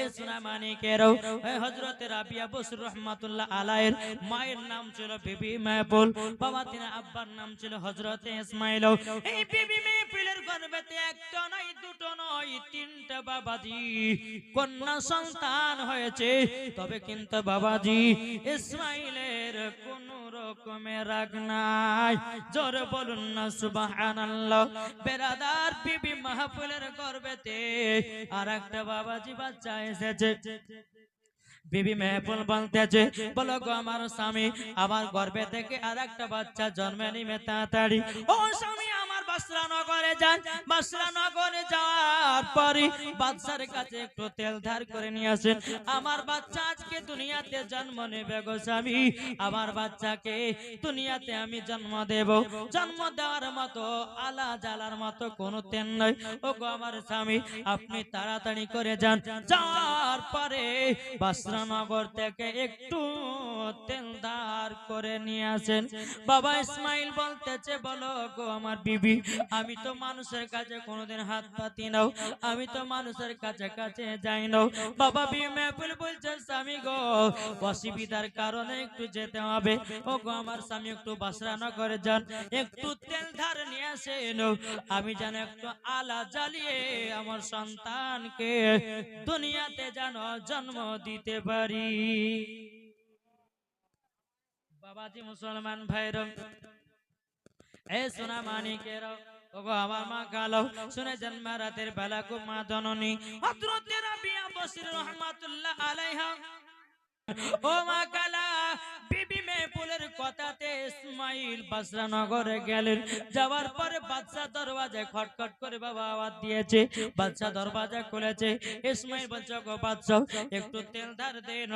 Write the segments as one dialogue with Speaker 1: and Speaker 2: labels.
Speaker 1: এ সোনা মানিকেরাও এ রাবিয়া বসর রহমাতুল্লাহ আলাইহির মায়ের নাম ছিল বিবি মাহবুল বাবা তিনা আব্বার নাম ছিল হযরতে ইসমাইল। এই বিবি মাহবুলের গর্ভেতে একটা নয় দুটো নয় তিনটা বাবাজি কন্যা সন্তান হয়েছে। তবে কিন্তু বাবাজি ইসমাইলের কোন রকমের রাগ নাই। জোরে বলুন না সুবহানাল্লাহ। বেরাদার বিবি মাহফুলের গর্ভেতে আর একটা বাবাজি বাচ্চা এসেছে। বিবি মেহফুল বলতেছে, বলো গো আমার স্বামী, আমার গর্ভে থেকে আর একটা বাচ্চা জন্মে নিবে তাড়াতাড়ি। ও স্বামী আমার বাসরা নগরে বাসরা নগরে জন্ম বাচ্চাকে দুনিয়াতে আমি জন্ম দেব। জন্ম দেওয়ার মতো আলা জ্বালার মতো কোনো তেল নয় ও গো আমার স্বামী, আপনি তাড়াতাড়ি করে যান। যাওয়ার পরে বাসরানগর থেকে একটু তেল ধার করে নিয়ে আসেন। বাবা ইসমাইল বলতেছে, বলো গো আমার বিবি, আমি তো মানুষের কাছে কোনোদিন হাত পাতি নাও, আমি তো মানুষের কাছে কাছে যাই নাও। বাবা বি মেহফিল বলছে, স্বামী গো, অসুবিধার কারণে একটু যেতে হবে। ও গো আমার স্বামী একটু বাসরা না করে যান, একটু তেল ধার নিয়ে আসেন। আমি যেন একটু আলা জ্বালিয়ে আমার সন্তানকে দুনিয়াতে যেন জন্ম দিতে পারি। বাবাজি মুসলমান ভাইর। এ সোনা মানিকের ওগো আমার মা গালো, শুনে জন্ম রাতের বেলা কু মা জননী হযরত রাবিয়া বসির রহমাতুল্লাহ আলাইহা। ও মা কালা বিবি মেহপুলের কথাতে ইসমাইল বাসরা নগরে গেলেন। যাওয়ার পরে বাদশা দরওয়াজায় খটখট করে বাবা আওয়াজ দিয়েছে বাদশা দরওয়াজা খুলেছে। ইসমাইল বলছে, গো বাদশা একটু তেল ধার দেন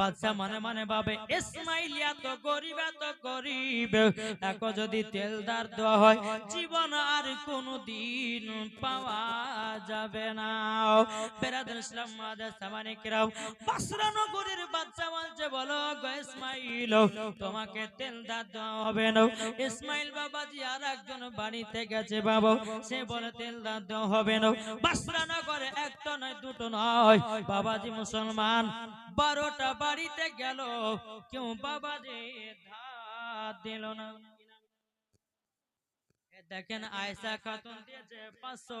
Speaker 1: বাদশা মনে মনে ভাবে, ইসমাইল এত গরিব এত গরিব। এখন যদি তেল ধার দেওয়া হয়, জীবন আর কোনো দিন পাওয়া যাবে না। বেরাদুল ইসলাম মাদার সামানিকরাও বাসরা নগরের বাচ্চা বলছে, বলো গো ইসমাইল তোমাকে তেল দাঁত হবে না। ইসমাইল বাবাজি আর একজন বাড়িতে গেছে বাবা। সে বলে, তেল দাঁত হবে না। বাসরা নগরে একটা নয়, দুটো নয়। বাবাজি মুসলমান, বারোটা বাড়িতে গেল। কেউ বাবাজি ধার দিল না। দেখেন আয়সা খাতুন দিয়েছে পাঁচশো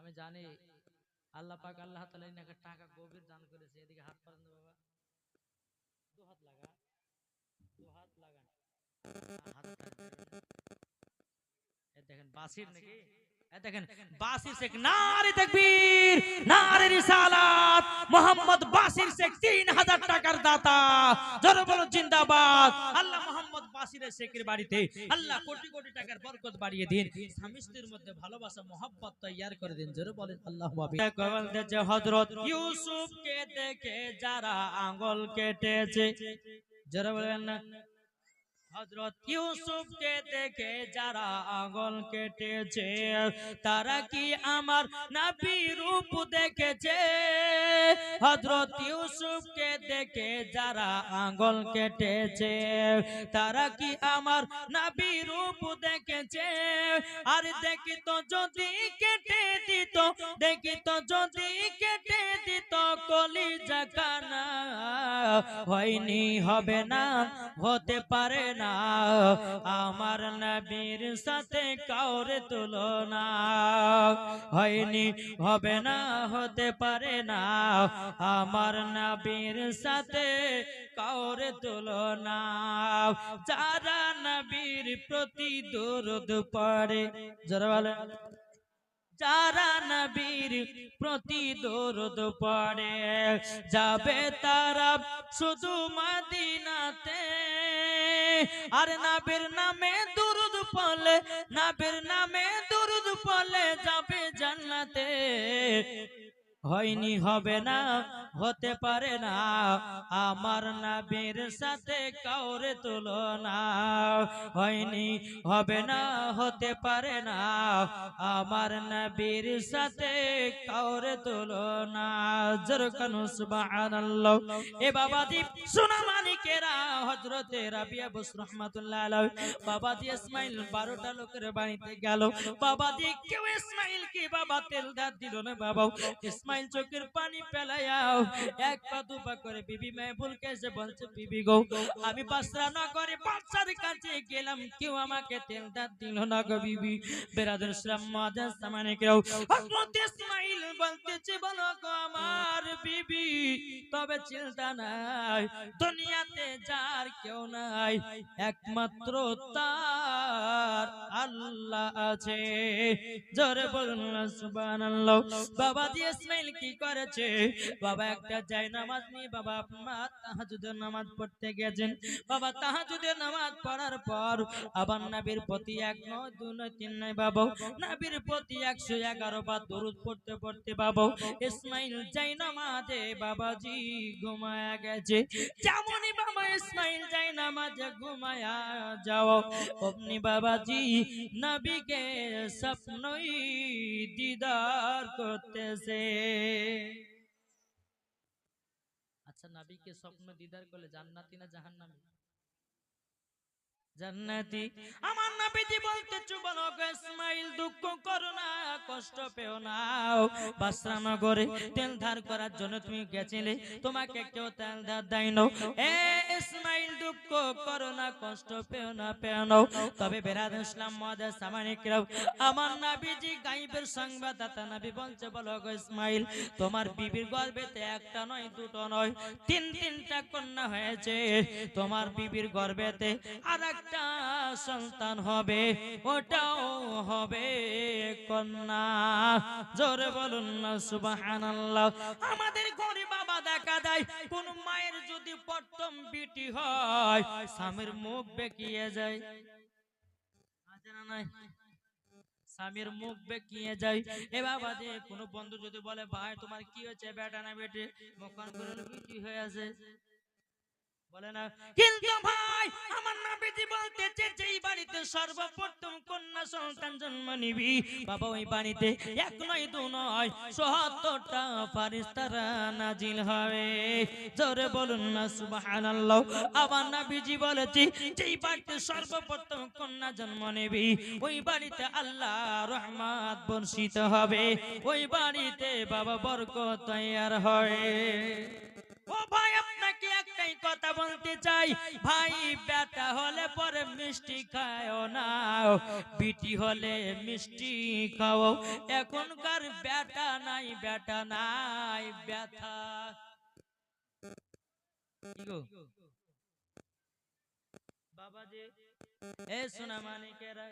Speaker 1: আমি জানি আল্লাহ পাক আল্লাহ তাআলা ইনাকে টাকা গভীর দান করেছে। এদিকে হাত পারেন বাবা। দু হাত লাগা। দু হাত লাগান। আ, হাত টানবেন। এ দেখেন বাসির নাকি? দেখেন বাসির শেখ নারে তাকবীর নারে রিসালাত। মোহাম্মদ বাসির শেখ 3000 টাকার দাতা। জোরে বলো জিন্দাবাদ। আল্লাহ মোহাম্মদ শেখের বাড়িতে আল্লাহ কোটি কোটি টাকার বরকত বাড়িয়ে দিন। স্বামী স্ত্রীর মধ্যে ভালোবাসা মোহাব্বত তৈয়ার করে দিন। জোরে বলেন আল্লাহ হজরত ইউসুফকে দেখে যারা আঙ্গুল কেটেছে। যারা বলেন না। ইউসুফকে দেখে যারা আঙ্গুল কেটেছে, তারা কি আমার নবী রূপ দেখেছে? হযরত ইউসুফকে দেখে যারা আঙ্গুল কেটেছে, তারা কি আমার নবী রূপ দেখেছে? আর দেখি তো যদি কেটে দিত, দেখি তো যদি কেটে দিত কলি জাকানা হয়নি, হবে না, হতে পারে না। আমার নবীর সাথে কাউরে তুলনা। হয়নি, হবে না, হতে পারে না। আমার নবীর সাথে কাউরে তুলনা। যারা নবীর প্রতি দরদ পড়ে যারা বলে যারা নবীর প্রতি দরদ পড়ে, যাবে তারা শুধু মদিনাতে। আর নবীর নামে দরুদ পড়লে, নবীর নামে দরুদ পড়লে যাবে জান্নাতে। হয়নি, হবে না। হতে পারে না। আমার নাবির সাথে কাউরে তুলনা হয়নি, হবে না, হতে পারে না। আমার নবীর সাথে কাউরে তুলনা। জরকান সুবহানাল্লাহ। এ বাবাজি সোনা মানিকেরা হযরতে রাবিয়া বস রহমাতুল্লাহ আলাইহি। বাবাজি ইসমাইল 12টা লোকের বাড়িতে গেল। বাবা দি কেউ ইসমাইল কি বাবা তেল দিল না বাবা ইসমাইল চোখের পানি ফেলায়াও এক পা, দু করে বিবি মেহবুলকে এসে বলছে, বিবি গো, আমি বাসরা নগরে বাচ্চার কাছে গেলাম, কেউ আমাকে তেল দাঁত দিল না গো বিবি। বেরাদুল ইসলাম মাদাস সামানে কেউ হযরত বলতেছে, বলো গো আমার বিবি, তবে চিন্তা নাই, দুনিয়াতে যার কেউ নাই, একমাত্র তার আল্লাহ আছে। জোরে বলুন না, সুবহানাল্লাহ। বাবা জি ইসমাইল কি করেছে? বাবা একটা নামাজ নিয়ে বাবা আপনার তাহাজুদের নামাজ পড়তে গেছেন। বাবা তাহাজুদের নামাজ পড়ার পর আবার নবীর প্রতি এক নয় দু নয়, তিন নয় বাবা, নবীর প্রতি একশো এগারো দরুদ পড়তে পড়তে বাবা, ইসমাইল যাই নামাজে, বাবাজি ঘুমায়া গেছে। যেমনই বাবা ইসমাইল যাই নামাজে ঘুমায়া যাও, অমনি বাবাজি নবীকে স্বপ্নই দিদার করতেছে। আচ্ছা নাবিকে স্বপ্ন দিদার করলে জান্নাতি না জাহান্নামী? জান্নাতি। আমার নবীজি বলতে চুবলো ইসমাইল দুঃখ করো না কষ্ট পেও না। বাসরা নগরে তেল ধার করার জন্য তুমি গেছিলে তোমাকে কেউ তেল ধার দেয় না এ ইসমাইল দুঃখ করো না কষ্ট পেও না পেও না। তবে বেরাদ ইসলাম মহাদাস সামানিকরাও আমার নবীজি গাইবের সংবাদদাতা নবী বলছে বলো গো ইসমাইল তোমার বিবির গর্ভেতে একটা নয় দুটো নয় তিন তিনটা কন্যা হয়েছে। তোমার বিবির গর্ভেতে আর একটা সন্তান হবে, ওটাও হবে কন্যা। জোরে বলুন না, সুবহানাল্লাহ। আমাদের ঘরে বাবা দেখা দেয়, কোন মায়ের যদি প্রথম বিটি হয়, স্বামীর মুখ বেঁকিয়ে যায়। নাই? স্বামীর মুখ বেঁকিয়ে যায়। এ বাবা যে, কোনো বন্ধু যদি বলে, ভাই, তোমার কি হয়েছে? বেটা না বেটে? মুখান করে কি হয়ে আছে। কিন্তু ভাই, আমার যেই বাড়িতে সর্বপ্রথম কন্যা সন্তান জন্ম নিবি, বাবা ওই বাড়িতে এক নয়, দু নয় সত্তরটা ফারিস্তারা নাজিল হবে। জোরে বলুন না আমার যেই বাড়িতে সর্বপ্রথম কন্যা জন্ম নেবি, ওই বাড়িতে আল্লাহ রহমত বর্ষিত হবে, ওই বাড়িতে বাবা তৈয়ার হয় ও ভাই কথা বলতে চাই। ভাই বেটা হলে পরে মিষ্টি খাও না। বিটি হলে মিষ্টি খাও। এখনকার বেটা নাই বেটা নাই, ব্যথা। বাবা যে, এ সোনা মানিকেরা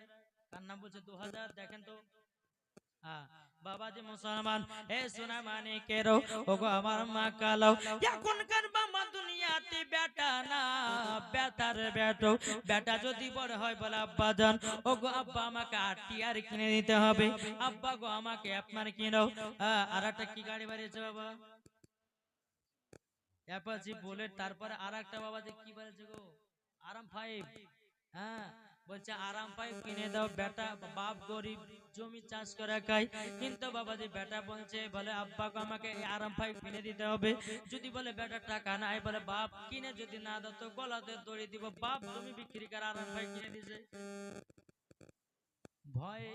Speaker 1: কার নাম বলছে? দু হাজার দেখেন তো। হ্যাঁ। বাবাজি মুসলমান, এ সোনা মানিকেরও ওগো আমার মা কালো। এখনকার বাবা দুনিয়াতে বেটা না, বেটার বেটো। বেটা যদি বড় হয় বলে, আব্বা জান, ওগো আব্বা আমাকে আটটি আর কিনে দিতে হবে। আব্বা গো আমাকে আপনার কিনো। আর একটা কি গাড়ি বাড়িয়েছে বাবা? অ্যাপাচি বুলেট, তারপরে আর একটা বাবা যে কি বলেছে গো? আরাম ফাইভ হ্যাঁ। বলছে, আরাম পাই, কিনে দাও, বেটা, বাপ গরিব, জমি চাষ করে খাই। কিন্তু বাবা যে বেটা বলছে, বলে আব্বাকে আমাকে আরাম পাই কিনে দিতে হবে। যদি বলে, বেটা, টাকা নাই। বলে, বাপ কিনে যদি না দাও, তো গলাতে দড়ি দিব। বাপ জমি বিক্রি করে, আরাম পাই কিনে দিছে। ভয়ে।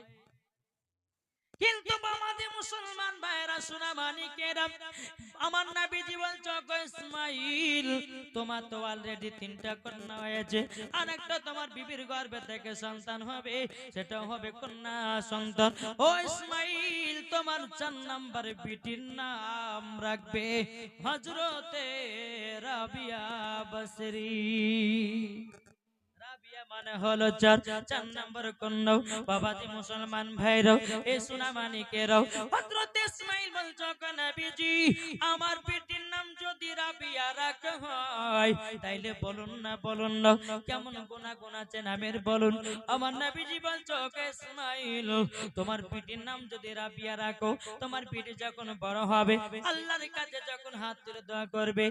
Speaker 1: কিন্তু বাবাজি মুসলমান ভাইরা শোনা মানিকেরা আমার নাবিজি বলছে গো ইসমাইল তোমার তো অলরেডি তিনটা কন্যা হয়েছে। আর একটা তোমার বিবির গর্ভে থেকে সন্তান হবে সেটা হবে কন্যা সন্তান। ও ইসমাইল, তোমার চার নাম্বার বিটির নাম রাখবে হজরতে রাবিয়া বসরি। মানে হলো চার চার নম্বর মুসলমান ভাইরাও এ ইসমাইল নবীজি আমার নাম যদি রাবিয়া রাখা হয়, তাইলে বলুন না বলুন না, কেমন গোনা নামের বলুন। আমার নবীজি ইসমাইল, তোমার পিটির নাম যদি রাবিয়া রাখো, তোমার পিঠে যখন বড় হবে, আল্লাহর কাছে যখন হাত তুলে দোয়া করবে,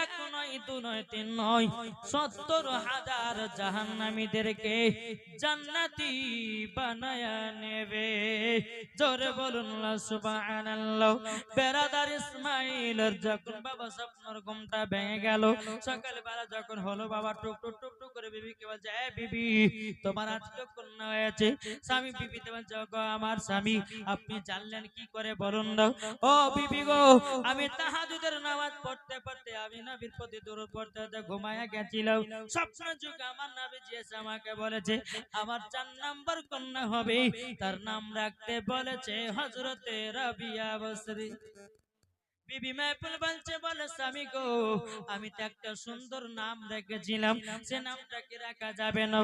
Speaker 1: এক নয়, দু নয়, তিন নয়, সত্তর হাজার জাহান্নামীদেরকে জান্নাতি বানায়া নেবে। জোরে বলুন না সুবহানাল্লাহ। বেরাদার ইসমাইলের যখন বাবা স্বপ্নর ঘুমটা ভেঙে গেল, সকালবেলা যখন হলো বাবা, টুক টুক টুক টুক করে বিবিকে বলছে, এ বিবি, তোমার আজকে কন্যা হয়েছে। স্বামী বিবিতে বলছে, "ওগো, আমার স্বামী, আপনি জানলেন কি করে বলুন দাও ও বিবি গো, আমি তাহাজুদের নামাজ পড়তে পড়তে, আমি নবীর প্রতি দূর পড়তে ঘুমায়া গেছিলাম। স্বপ্ন যুগে আমার নবী জিএস আমাকে বলেছে, আমার চার নাম্বার কন্যা হবে। তার নাম রাখতে বলেছে হজরতে রাবিয়া বসরি। বিবি বলছে, বলে স্বামী গো, আমি তো একটা সুন্দর নাম রেখেছিলাম। সে নামটাকে রাখা যাবে না।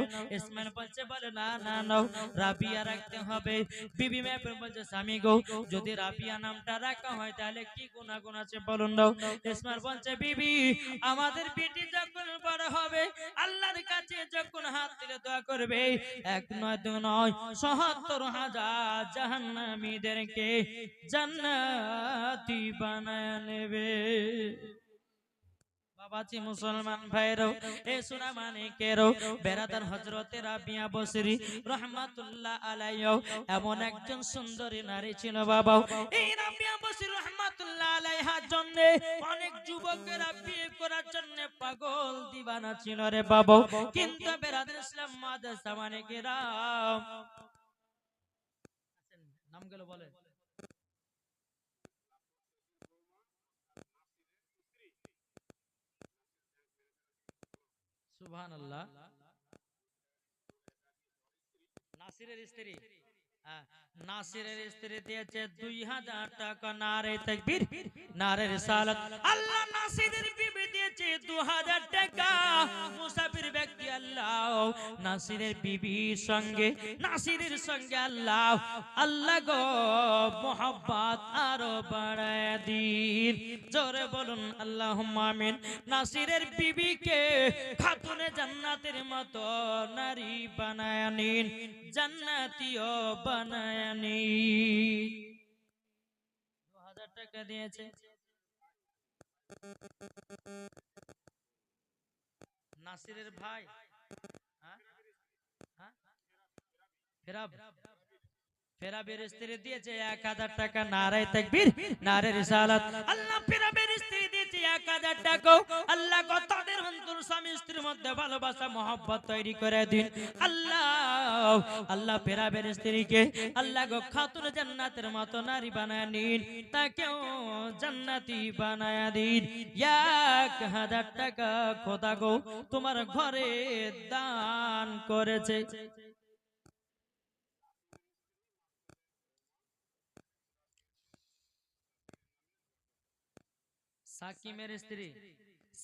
Speaker 1: বলছে, বলে না না রাবিয়া রাখতে হবে। বিবি বলছে, স্বামী গো, যদি রাবিয়া নামটা রাখা হয়, তাহলে কি আছে বলুন বলছে, বিবি, আমাদের বেটি যখন বড় হবে, আল্লাহর কাছে যখন হাত তুলে দোয়া করবে, এক নয়, দু নয় সহাত্তর হাজার জাহান্নামীদেরকে জান্নাতি বানায় নেবে। বাবাজি মুসলমান ভাইরো, এ সোনা মানিকেরও বেরাদার হজরতে রাবিয়া বসরি রহমাতুল্লাহ আলাইহ, এমন একজন সুন্দরী নারী ছিল বাবা এই রাবিয়া বসরি রহমাতুল্লাহ আলাইহার জন্য অনেক যুবকেরা বিয়ে করার জন্য পাগল দিবানা ছিল রে বাবা কিন্তু বেরাদার ইসলাম মাদ্রাসা মানিকেরা নাম গেল বলে সুবহান আল্লাহ নাসিরের স্ত্রী। হ্যাঁ, নাসিরের স্ত্রী দিয়েছে দুই হাজার টাকা নারে আল্লাহ নাসিরের বিবি দিয়েছে দু হাজার টাকা। মুসাফির ব্যক্তি আল্লাহ, নাসিরের সঙ্গে নাসিরের সঙ্গে আল্লাহ। আল্লাহ গো আরও বাড়ায় দিন। জোরে বলুন আল্লাহ নাসিরের বিবিকে খাতুনে জান্নাতের মতো নারী বানায় নিন জান্নাতীয় বানায় নিন দু হাজার টাকা দিয়েছে। নাসিরের ভাই। হ্যাঁ? হ্যাঁ? স্ত্রী দিয়েছে এক হাজার টাকা। নারায় তাকবীর নারে আল্লাহ ফেরাবের স্ত্রী দিয়েছে এক হাজার টাকা। আল্লাহ গো তাদের অন্তর স্বামী স্ত্রীর মধ্যে ভালোবাসা, মহব্বত তৈরি করে দিন। আল্লাহ আল্লাহ ফেরাবের স্ত্রীকে আল্লাহ গো খাতুন জান্নাতের মতো নারী বানায় নিন, তাকেও জান্নাতি বানায় দিন। এক হাজার টাকা খোদা গো তোমার ঘরে দান করেছে। সাকিমের স্ত্রী।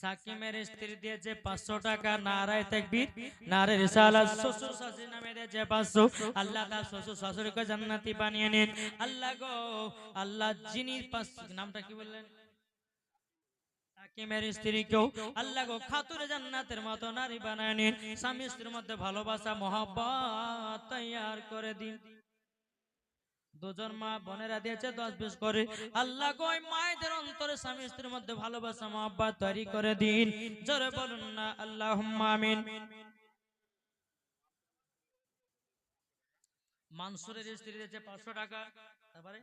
Speaker 1: সাকিমের স্ত্রী দিয়েছে পাঁচশো টাকা নারায় তাকবীর। নারে রিসালাত শ্বশুর শাশুড়ি নামে দিয়েছে পাঁচশো। আল্লাহ তার শ্বশুর শাশুড়িকে জান্নাতি বানিয়ে নিন। আল্লাহ গো আল্লাহ যিনি পাঁচ- নামটা কি বললেন? সাকিমের স্ত্রীকেও আল্লাহ গো খাতুরে জান্নাতের মতো নারী বানায় নিন। স্বামী স্ত্রীর মধ্যে ভালোবাসা মহব্বত তৈয়ার করে দিন। দুজন মা বোনেরা দিয়েছে, দশ বিশ করে। আল্লাহ গো মায়েদের অন্তরে স্বামী স্ত্রীর মধ্যে ভালোবাসা, মহব্বত তৈরি করে দিন। জোরে বলুন না আল্লাহ আমিন। মানসুরের স্ত্রী দিয়েছে পাঁচশো টাকা। তারপরে?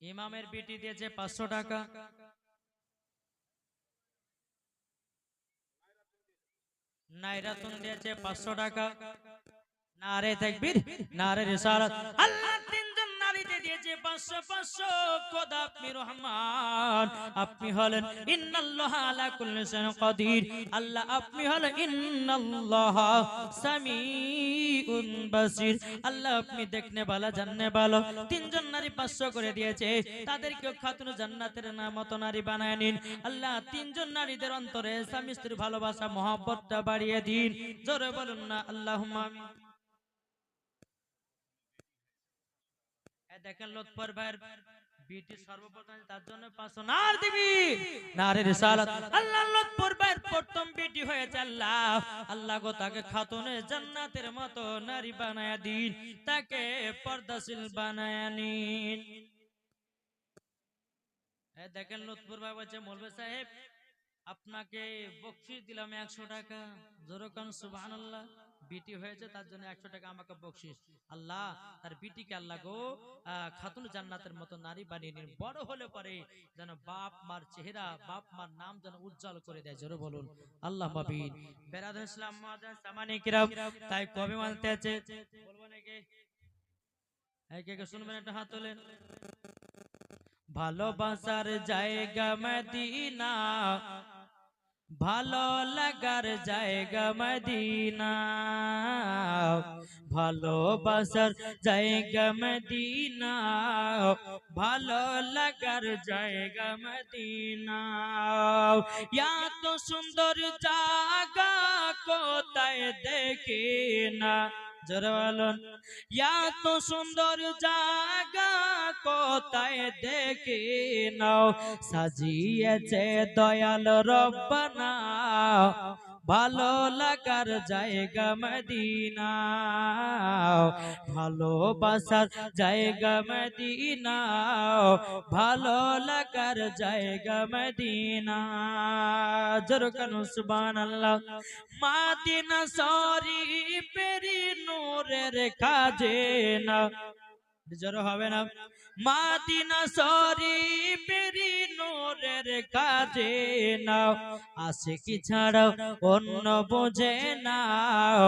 Speaker 1: ইমামের বিটি দিয়েছে পাঁচশো টাকা। নাইরাতুন দিয়েছে পাঁচশো টাকা। নারে তাকবীর, নারে রিসালাত। আল্লাহ তিনজন দিয়েছে, পাঁচশো পাঁচশো। খোদা আপনি রহমান, আপনি হলেন আলা কুল্লি শাইইন আল্লাহ আপনি হলেন সামিউন বাসির। আল্লাহ আপনি দেখনে জাননে ভালো। তিনজন নারী পাঁচশো করে দিয়েছে তাদেরকে খাতুন জান্নাতের নাম নারী বানায় নিন। আল্লাহ তিনজন নারীদের অন্তরে স্বামী স্ত্রীর ভালোবাসা, মহব্বতটা বাড়িয়ে দিন। জোরে বলুন না আল্লাহ আমিন এ দেখেন লতফর ভাইয়ের বিটি সর্বপ্রথম তার জন্য নার দিবি। আল্লাহ লতপুর ভাইয়ের প্রথম বিটি আল্লাহ। গো তাকে খাতুনে জান্নাতের মতো নারী বানায়া দিন, তাকে পর্দাশীল বানায়া নিন। দেখেন লতপুর ভাই বলছে সাহেব, আপনাকে বকশি দিলাম একশো টাকা। জোরকান সুবাহ আল্লাহ বিটি হয়েছে তার জন্য একশো টাকা আমাকে বকশিস। আল্লাহ, তার বিটিকে আল্লাহ গো খাতুন জান্নাতের মতো নারী বানিয়ে নিন। বড় হলে পরে যেন বাপ মার চেহারা, বাপ মার নাম যেন উজ্জ্বল করে দেয়। জোরে বলুন। আল্লাহ মাবিন বেরাদ ইসলাম সামানি কিরাম, তাই কবে মানতে আছে। বলব নাকি? কে কে শুনবেন একটা হাত তোলেন। ভালোবাসার জায়গা মদিনা ভালো লাগার জায়গা মদিনা। ভালোবাসার জায়গা মদিনা। ভালো লাগার জায়গা মদিনা। তো সুন্দর জায়গা কোথায় দেখি না। জোরে এত সুন্দর জায়গা কোথায় দেখি নাও সাজিয়েছে দয়াল রব্বানা। ভালো লাগার জায়গা মদিনা। ভালোবাসার জায়গা মদিনা। ভালো লাগার জায়গা মদিনা। জোরকান সুবহানাল্লাহ। মাদিনা সরি পেরি নূরের কাজে না জোর হবে না। মাদিনা সরি পেরি নূরের কাজে নাও। আসে কি ছাড়াও অন্য বোঝে নাও।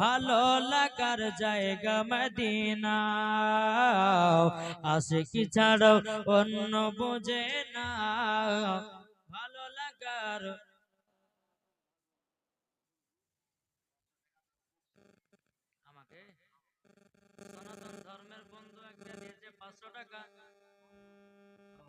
Speaker 1: ভালো লাগার জায়গা মদিনা আসে কি ছাড়াও অন্য বোঝে নাও। ভালো লাগার আমাকে সনাতন ধর্মের বন্ধু একটা দিয়েছে পাঁচশো টাকা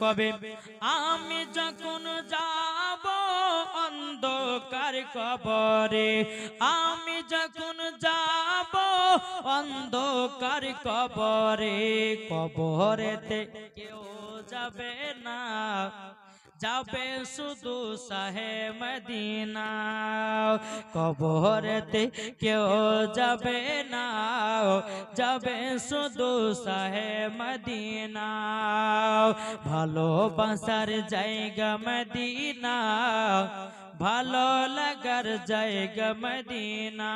Speaker 1: কবে, আমি যখন যাব অন্ধকার কবরে, আমি যখন যাব অন্ধকার কবরে, কবরেতে কেউ যাবে না। যাবে শুধু সাহে মদিনা কবরেতে কেউ যাবে না যাবে শুধু সাহে মদিনা ভালোবাসার জায়গা মদিনা ভালো লাগার জায়গা মদিনা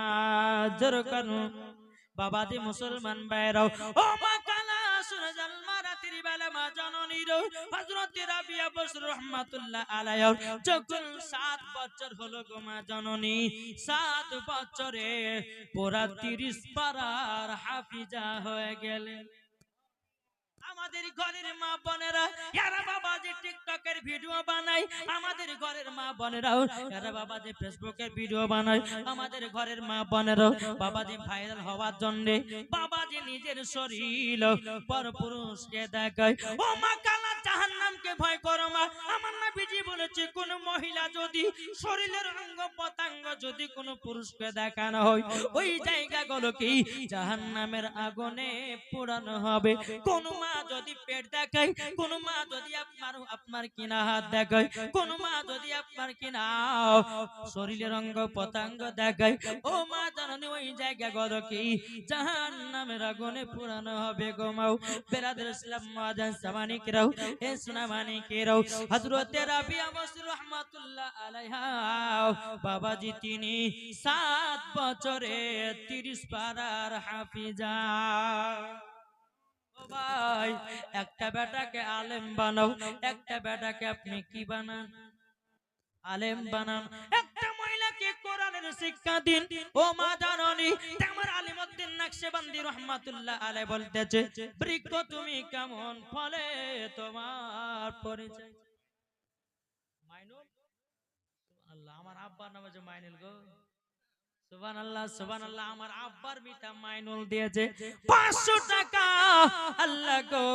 Speaker 1: জোর বাবাজি মুসলমান বাইরাও ও মা কালা শুনে জন্মা, রাত্রি বেলা মা জননীর হযরত রাবিয়া বসর রহমাতুল্লাহ আলাইহি। যখন 7 বছর হলো গো মা জননী 7 বছরে পুরা 30 পারার হাফিজা হয়ে গেলেন। আমাদের ঘরের মা বোনেরা, এরা টিকটক টিকটকের ভিডিও বানাই আমাদের ঘরের মা বোনেরাও, এরা ফেসবুক এর ভিডিও বানাই আমাদের ঘরের মা বোনেরাও, বাবা যে ভাইরাল হওয়ার জন্য, বাবা যে নিজের শরীর পর পুরুষকে দেখায়। ও মা কালা জাহান্নামকে ভয় করো মা। আমার বলেছে, কোন মহিলা যদি শরীরের অঙ্গ পতাঙ্গ যদি কোনো পুরুষকে দেখানো হয়, ওই জায়গাগুলো কি জাহান্নামের আগুনে পোড়ানো হবে। কোন মা যদি পেট দেখায়, কোন মা যদি আপনার আপনার কিনা হাত দেখায়, কোন মা যদি আপনার কিনা শরীরের অঙ্গ পতাঙ্গ দেখায়, ও মা জাননি ওই জায়গা জায়গাগুলো কি জাহান্নামের আগুনে পোড়ানো হবে গো মাও বেরাদের ইসলাম মাদান সামানিক রাও? রাবিয়া রহমাতুল্লাহ আলাইহা। বাবাজি তিনি সাত বছরে তিরিশ পারার হাফিজা। ভাই, একটা বেটাকে আলেম বানাও, একটা বেটাকে আপনি কি বানান? আলেম বানান, একটা কোরআনের শিক্ষা দিন। ও মা জাননি তুমি কেমন ফলে তোমার পরিচয়? আল্লাহ, আমার আব্বার নাম মাইনুল গো। সুবান আল্লাহ আমার আব্বার মিটা মাইনুল দিয়েছে। পাঁচশো টাকা। আল্লাহ গো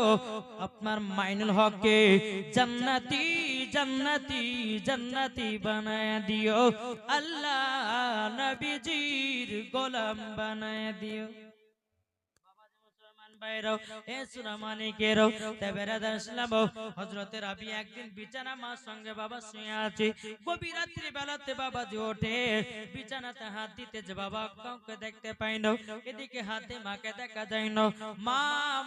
Speaker 1: আপনার মাইনুল হককে জান্নাতি জান্নাতি জান্নাতি বানায় দিও। আল্লাহ নবীজির গোলাম বানায় দিও। এ রাবি একদিন বিছানা সঙ্গে বাবা শুয়ে আছে। রাত্রি বেলাতে বাবা ওঠে। বিছানাতে হাত দিতে যে বাবা কাউকে দেখতে না এদিকে হাতে মাকে দেখা যায় না মা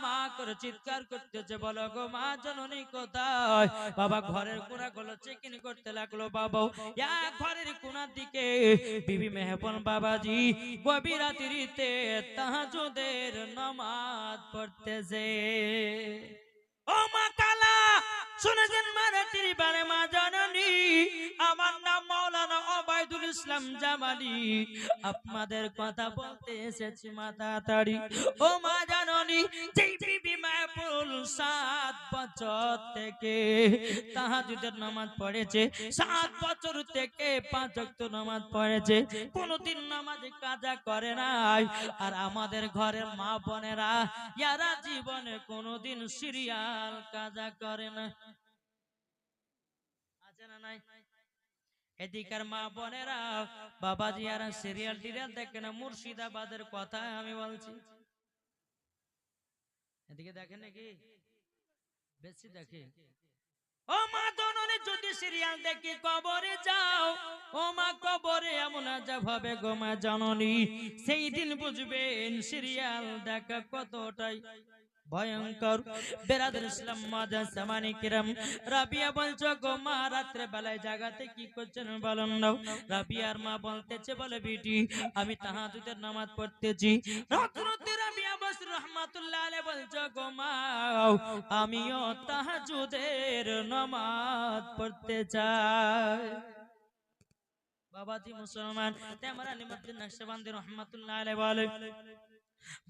Speaker 1: মা করে চিৎকার করতেছে, বলো গো মা, জননী কোথায়? বাবা ঘরের কোনা গুলো চেকিং করতে লাগল, বাবা। ঘরের কোনার দিকে বিবি মেহবন বাবাজি গভীর রাত্রিতে তাহাজুদের নামাজ পড়তেছে। ও মা কালা শুনেছেন মারাটির বারে মা জননী? আমার নাম ওবায়দুল ইসলাম জামালি, আপনাদের কথা বলতে এসেছি মা তাড়াতাড়ি ও মা জাননী, যেই বিবি মাহফুল সাত বছর থেকে তাহাজুদের নামাজ পড়েছে, সাত বছর থেকে পাঁচ ওয়াক্ত নামাজ পড়েছে, কোনদিন নামাজে কাজা করে নাই। আর আমাদের ঘরের মা বোনেরা ইয়ারা জীবনে কোনদিন সিরিয়াল কাজা করে না। আছে না নাই? এদিকার মা বোনেরা বাবাজি আর সিরিয়াল টিরিয়াল দেখে না মুর্শিদাবাদের কথা আমি বলছি। এদিকে দেখেন নাকি? বেশি দেখে। ও মা দননে যদি সিরিয়াল দেখি কবরে যাও ও মা কবরে এমন আজাব হবে গো মা জননী। সেই দিন বুঝবেন সিরিয়াল দেখা কতটাই ভয়ঙ্কর। বেরাদের ইসলাম মাদা সামানি কিরাম। রাবিয়া বলছো, গো মা রাত্রে বেলায় জাগাতে কি করছেন বলুন না রাবিয়ার মা বলতেছে, বলে বিটি, আমি তাহাজুদের নামাজ পড়তেছি। রাত্রতে রাবিয়া বস রহমাতুল্লাহ আমিও তাহাজুদের নামাজ পড়তে চাই। বাবাজি মুসলমান তেমরা নিমদ্দিন নকশবন্দি রহমাতুল্লাহ আলাইহি বলে।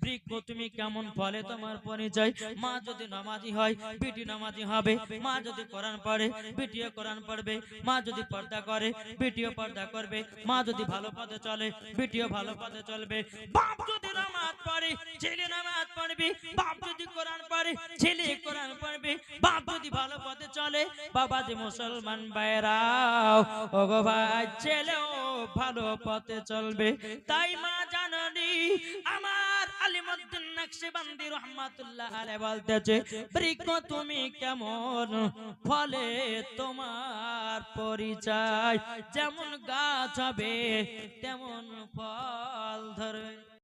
Speaker 1: বৃক্ষ তুমি কেমন ফলে তোমার পরিচয়? মা যদি নামাজি হয়, বিটি নামাজি হবে। মা যদি কোরআন পড়ে, বিটিও কোরআন পড়বে। মা যদি পর্দা করে, বিটিও পর্দা করবে। মা যদি ভালো পথে চলে, বিটিও ভালো পথে চলবে। বাপ যদি নামাজ পড়ে, ছেলে নামাজ পড়বে, বাপ যদি কোরআন পড়ে, ছেলে কোরআন পড়বে, বাপ যদি ভালো পথে চলে, বাবা যে মুসলমান বাইরাও ও গো ভাই, ছেলেও ভালো পথে চলবে। তাই মা জাননি আমার আলিমুদ্দিন নকশবন্দি রহমাতুল্লাহ আলাইহি বলতেছে, বৃক্ষ তুমি কেমন? ফলে তোমার পরিচয়, যেমন গাছ হবে, তেমন ফল ধরবে।